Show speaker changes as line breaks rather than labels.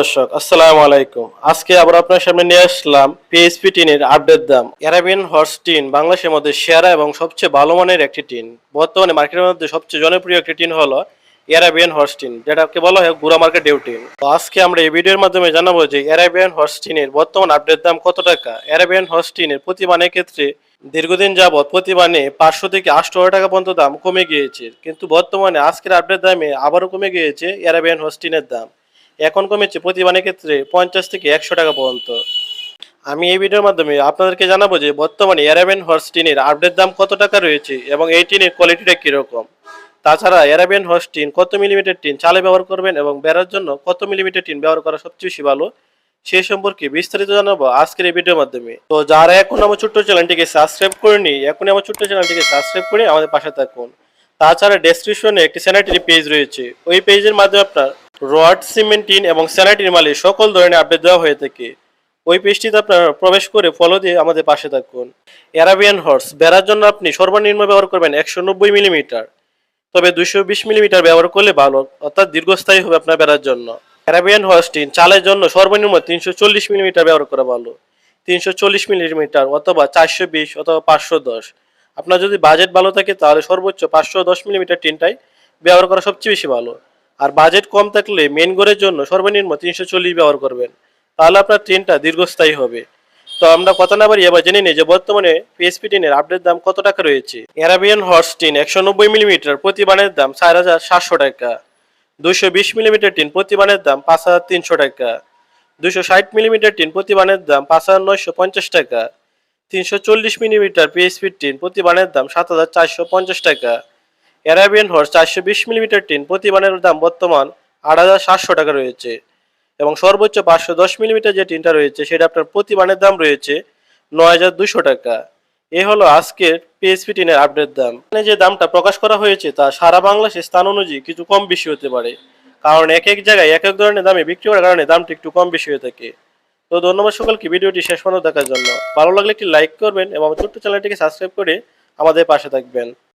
দর্শক, আসসালামু আলাইকুম। আজকে আবার আপনার সামনে নিয়ে আসলাম পিএসপি টিনের আপডেট দাম। অ্যারাবিয়ান হর্স টিন বাংলাদেশের মধ্যে সেরা এবং সবচেয়ে ভালো মানের একটি টিন। বর্তমানে মার্কেটের মধ্যে সবচেয়ে জনপ্রিয় একটি টিন হলো অ্যারাবিয়ান হর্স টিন, যেটাকে বলা হয় গুড়া মার্কেট ডিউ টিন। তো আজকে আমরা এই ভিডিওর মাধ্যমে জানাব যে অ্যারাবিয়ান হর্স টিনের বর্তমান আপডেট দাম কত টাকা? অ্যারাবিয়ান হর্স টিনের প্রতি মানের ক্ষেত্রে দীর্ঘদিন যাবৎ প্রতি মানে পাঁচশো থেকে আটশো টাকা পর্যন্ত দাম কমে গিয়েছে। কিন্তু বর্তমানে আজকের আপডেট দামে আবারও কমে গিয়েছে অ্যারাবিয়ান হর্স টিনের দাম। এখন কমেছে প্রতিমানের ক্ষেত্রে পঞ্চাশ থেকে একশো টাকা পর্যন্ত। আমি এই ভিডিওর মাধ্যমে আপনাদেরকে জানাব যে বর্তমানে অ্যারাবিয়ান হর্স টিনের আপডেট দাম কত টাকা রয়েছে এবং এই টিনের কোয়ালিটিটা কীরকম? তাছাড়া অ্যারাবিয়ান হর্স টিন কত মিলিমিটার টিন চালে ব্যবহার করবেন এবং বেড়ার জন্য কত মিলিমিটার টিন ব্যবহার করা সবচেয়ে বেশি ভালো সে সম্পর্কে বিস্তারিত জানাব আজকের এই ভিডিওর মাধ্যমে। তো যারা এখন আমার ছোট্ট চ্যানেলটিকে সাবস্ক্রাইব করেনি এখনই আমার ছোট্ট চ্যানেলটিকে সাবস্ক্রাইব করে আমাদের পাশে থাকুন। তাছাড়া ডেসক্রিপশনে একটি স্যানিটারি পেজ রয়েছে। ওই পেজের মাধ্যমে আপনার রড সিমেন্টিন এবং স্যানিটারি মালে সকল ধরনের আপডেট দেওয়া হয়ে থাকে। ওই পেজটিতে আপনারা প্রবেশ করে ফলো দিয়ে আমাদের পাশে থাকুন। অ্যারাবিয়ান হর্স বেড়ার জন্য আপনি সর্বনিম্ন ব্যবহার করবেন একশো নব্বই মিলিমিটার তবে দুশো বিশ মিলিমিটার ব্যবহার করলে ভালো, অর্থাৎ দীর্ঘস্থায়ী হবে আপনার বেড়ার জন্য। অ্যারাবিয়ান হর্স টিন চালের জন্য সর্বনিম্ন তিনশো চল্লিশ মিলিমিটার ব্যবহার করা ভালো। তিনশো চল্লিশ মিলিমিটার অথবা চারশো বিশ অথবা পাঁচশো দশ। আপনার যদি বাজেট ভালো থাকে, তাহলে সর্বোচ্চ পাঁচশো দশ মিলিমিটার টিনটাই ব্যবহার করা সবচেয়ে বেশি ভালো। আর বাজেট কম থাকলে মেন গোরের জন্য সর্বনিম্ন তিনশো চল্লিশ ব্যবহার করবেন। তাহলে আপনার ট্রেনটা দীর্ঘস্থায়ী হবে। তো আমরা কথা না বাড়ি এবার জেনে নিই যে বর্তমানে পিএসপি টিনের আপডেট দাম কত টাকা রয়েছে। অ্যারাবিয়ান হর্স টিন একশো নব্বই মিলিমিটার প্রতি বানের দাম চার হাজার সাতশো টাকা। দুশো বিশ মিলিমিটার টিন, প্রতি বানের দাম পাঁচ হাজার তিনশো টাকা। দুশো ষাট মিলিমিটার টিন, প্রতি বানের দাম পাঁচ হাজার নয়শো পঞ্চাশ টাকা। তিনশো চল্লিশ মিলিমিটার পিএসপি টিন প্রতি বানের দাম সাত হাজার চারশো পঞ্চাশ টাকা। অ্যারাবিয়ান হর্স চারশো বিশ মিলিমিটার টিন প্রতি বানের দাম বর্তমান আট হাজার সাতশো টাকা রয়েছে এবং সর্বোচ্চ পাঁচশো দশ মিলিমিটার যে টিনটা রয়েছে, সেটা আপনার প্রতি বানের দাম রয়েছে নয় হাজার দুশো টাকা। এ হলো আজকের পিএসপি টিনের আপডেট দাম। এখানে যে দামটা প্রকাশ করা হয়েছে, তা সারা বাংলাদেশের স্থান অনুযায়ী কিছু কম বেশি হতে পারে। কারণ এক এক জায়গায় এক এক ধরনের দামে বিক্রি করার কারণে দামটা একটু কম বেশি হয়ে থাকে। তো ধন্যবাদ সকলকে, ভিডিওটি শেষ পর্যন্ত দেখার জন্য। ভালো লাগলে একটি লাইক করবেন এবং ছোট্ট চ্যানেলটিকে সাবস্ক্রাইব করে আমাদের পাশে থাকবেন।